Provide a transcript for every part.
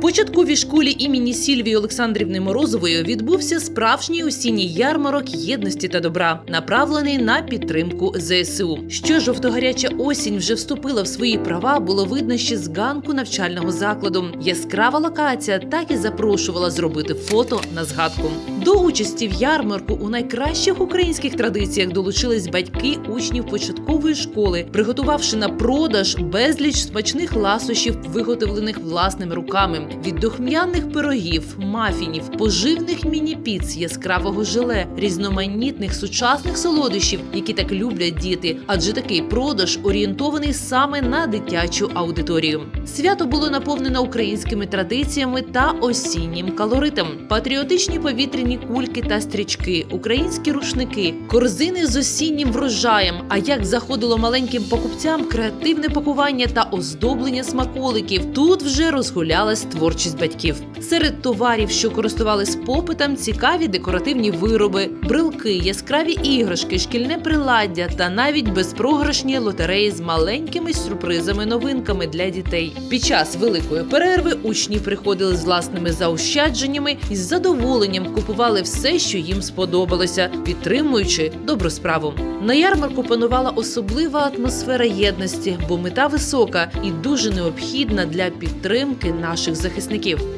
Початковій школі імені Сільвії Олександрівни Морозової відбувся справжній осінній ярмарок єдності та добра, направлений на підтримку ЗСУ. Що жовтогаряча осінь вже вступила в свої права, було видно ще з ганку навчального закладу. Яскрава локація так і запрошувала зробити фото на згадку. До участі в ярмарку у найкращих українських традиціях долучились батьки учнів початкової школи, приготувавши на продаж безліч смачних ласощів, виготовлених власними руками від духмяних пирогів, мафінів, поживних міні-піц, яскравого желе, різноманітних сучасних солодощів, які так люблять діти, адже такий продаж орієнтований саме на дитячу аудиторію. Свято було наповнено українськими традиціями та осіннім калоритом, патріотичні повітряні кульки та стрічки, українські рушники, корзини з осіннім врожаєм. А як заходило маленьким покупцям креативне пакування та оздоблення смаколиків, тут вже розгулялась творчість батьків. Серед товарів, що користувались попитом, цікаві декоративні вироби, брелки, яскраві іграшки, шкільне приладдя та навіть безпрограшні лотереї з маленькими сюрпризами-новинками для дітей. Під час великої перерви учні приходили з власними заощадженнями і з задоволенням купували все, що їм сподобалося, підтримуючи добру справу. На ярмарку панувала особлива атмосфера єдності, бо мета висока і дуже необхідна для підтримки наших захисників.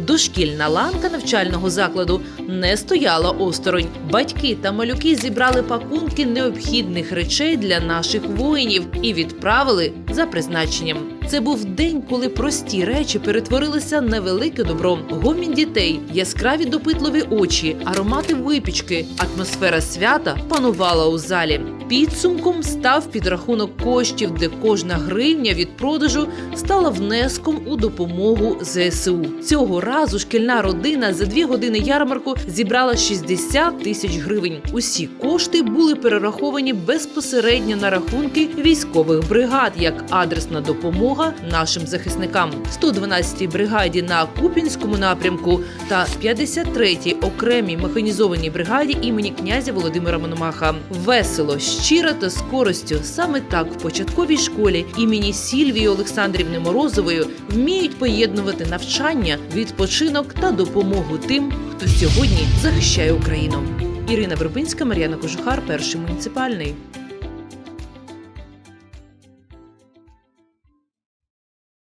Дошкільна ланка навчального закладу не стояла осторонь. Батьки та малюки зібрали пакунки необхідних речей для наших воїнів і відправили за призначенням. Це був день, коли прості речі перетворилися на велике добро. Гомін дітей, яскраві допитливі очі, аромати випічки, атмосфера свята панувала у залі. Підсумком став підрахунок коштів, де кожна гривня від продажу стала внеском у допомогу ЗСУ. Цього разу шкільна родина за дві години ярмарку зібрала 60 тисяч гривень. Усі кошти були перераховані безпосередньо на рахунки військових бригад як адресна допомога нашим захисникам. 112-й бригаді на Купінському напрямку та 53-й окремій механізованій бригаді імені князя Володимира Мономаха. Весело, щиро та з. Саме так в початковій школі імені Сільвії Олександрівни Морозової вміють поєднувати навчання, відпочинок та допомогу тим, хто сьогодні захищає Україну. Ірина Вербинська, Мар'яна Кожухар, перший муніципальний.